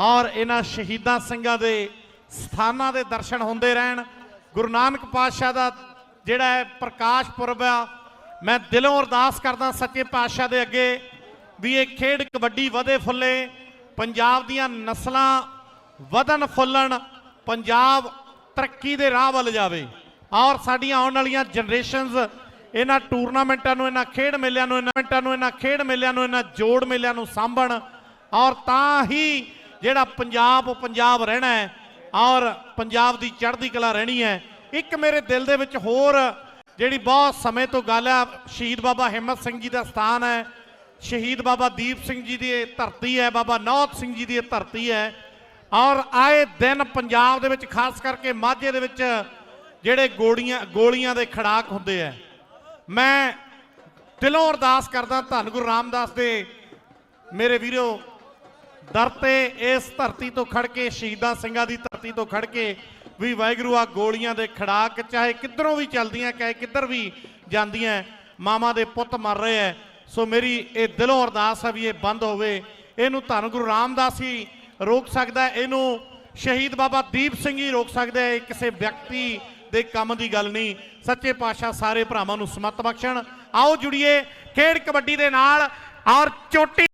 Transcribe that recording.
ਔਰ ਇਹਨਾਂ ਸ਼ਹੀਦਾਂ ਸਿੰਘਾਂ ਦੇ ਸਥਾਨਾਂ ਦੇ ਦਰਸ਼ਨ ਹੁੰਦੇ ਰਹਿਣ। ਗੁਰੂ ਨਾਨਕ ਪਾਤਸ਼ਾਹ ਦਾ ਜਿਹੜਾ ਹੈ ਪ੍ਰਕਾਸ਼ ਪੁਰਬ ਆ, ਮੈਂ ਦਿਲੋਂ ਅਰਦਾਸ ਕਰਦਾ ਸੱਚੇ ਪਾਤਸ਼ਾਹ ਦੇ ਅੱਗੇ ਵੀ ਇਹ ਖੇਡ ਕਬੱਡੀ ਵਧੇ ਫੁੱਲੇ, ਪੰਜਾਬ ਦੀਆਂ ਨਸਲਾਂ ਵਧਣ ਫੁੱਲਣ, ਪੰਜਾਬ ਤਰੱਕੀ ਦੇ ਰਾਹ ਵੱਲ ਜਾਵੇ। ਔਰ ਸਾਡੀਆਂ ਆਉਣ ਵਾਲੀਆਂ ਜਨਰੇਸ਼ਨਸ ਇਹਨਾਂ ਟੂਰਨਾਮੈਂਟਾਂ ਨੂੰ, ਇਹਨਾਂ ਖੇਡ ਮੇਲਿਆਂ ਨੂੰ, ਇਹਨਾਂ ਨੂੰ, ਇਹਨਾਂ ਖੇਡ ਮੇਲਿਆਂ ਨੂੰ, ਇਹਨਾਂ ਜੋੜ ਮੇਲਿਆਂ ਨੂੰ ਸਾਂਭਣ। ਔਰ ਤਾਂ ਹੀ ਜਿਹੜਾ ਪੰਜਾਬ ਉਹ ਪੰਜਾਬ ਰਹਿਣਾ ਹੈ ਔਰ ਪੰਜਾਬ ਦੀ ਚੜ੍ਹਦੀ ਕਲਾ ਰਹਿਣੀ ਹੈ। ਇੱਕ ਮੇਰੇ ਦਿਲ ਦੇ ਵਿੱਚ ਹੋਰ ਜਿਹੜੀ ਬਹੁਤ ਸਮੇਂ ਤੋਂ ਗੱਲ ਹੈ ਸ਼ਹੀਦ ਬਾਬਾ ਹਿੰਮਤ ਸਿੰਘ ਜੀ ਦਾ ਸਥਾਨ ਹੈ, ਸ਼ਹੀਦ ਬਾਬਾ ਦੀਪ ਸਿੰਘ ਜੀ ਦੀ ਇਹ ਧਰਤੀ ਹੈ, ਬਾਬਾ ਨੌਤ ਸਿੰਘ ਜੀ ਦੀ ਇਹ ਧਰਤੀ ਹੈ। ਔਰ ਆਏ ਦਿਨ ਪੰਜਾਬ ਦੇ ਵਿੱਚ ਖਾਸ ਕਰਕੇ ਮਾਝੇ ਦੇ ਵਿੱਚ ਜਿਹੜੇ ਗੋਲੀਆਂ ਗੋਲੀਆਂ ਦੇ ਖੜਾਕ ਹੁੰਦੇ ਆ। ਮੈਂ ਦਿਲੋਂ ਅਰਦਾਸ ਕਰਦਾ ਧੰਨ ਗੁਰੂ ਰਾਮਦਾਸ ਦੇ ਮੇਰੇ ਵੀਰੋ ਦਰ ਤੇ ਇਸ ਧਰਤੀ ਤੋਂ ਖੜ ਕੇ, ਸ਼ਹੀਦਾਂ ਸਿੰਘਾਂ ਦੀ ਧਰਤੀ ਤੋਂ ਖੜ ਕੇ ਵੀ ਵਾਹਿਗੁਰੂ ਆ ਗੋਲੀਆਂ ਦੇ ਖੜਾਕ ਚਾਹੇ ਕਿੱਧਰੋਂ ਵੀ ਚੱਲਦੀਆਂ, ਚਾਹੇ ਕਿੱਧਰ ਵੀ ਜਾਂਦੀਆਂ ਮਾਮਾ ਦੇ ਪੁੱਤ ਮਰ ਰਹੇ ਐ। ਸੋ ਮੇਰੀ ਇਹ ਦਿਲੋਂ ਅਰਦਾਸ ਹੈ ਵੀ ਇਹ ਬੰਦ ਹੋਵੇ। ਇਹਨੂੰ ਧੰਨ ਗੁਰੂ ਰਾਮਦਾਸ ਹੀ ਰੋਕ ਸਕਦਾ ਇਹਨੂੰ ਸ਼ਹੀਦ ਬਾਬਾ ਦੀਪ ਸਿੰਘ ਹੀ ਰੋਕ ਸਕਦਾ ਹੈ ਇਹ ਕਿਸੇ ਵਿਅਕਤੀ ਦੇ ਕੰਮ ਦੀ ਗੱਲ ਨਹੀਂ। ਸੱਚੇ ਪਾਤਸ਼ਾਹ ਸਾਰੇ ਭਰਾਵਾਂ ਨੂੰ ਸਮਤ ਬਖਸ਼ਣ। ਆਓ ਜੁੜੀਏ ਖੇਡ ਕਬੱਡੀ ਦੇ ਨਾਲ। ਔਰ ਚੋਟੀ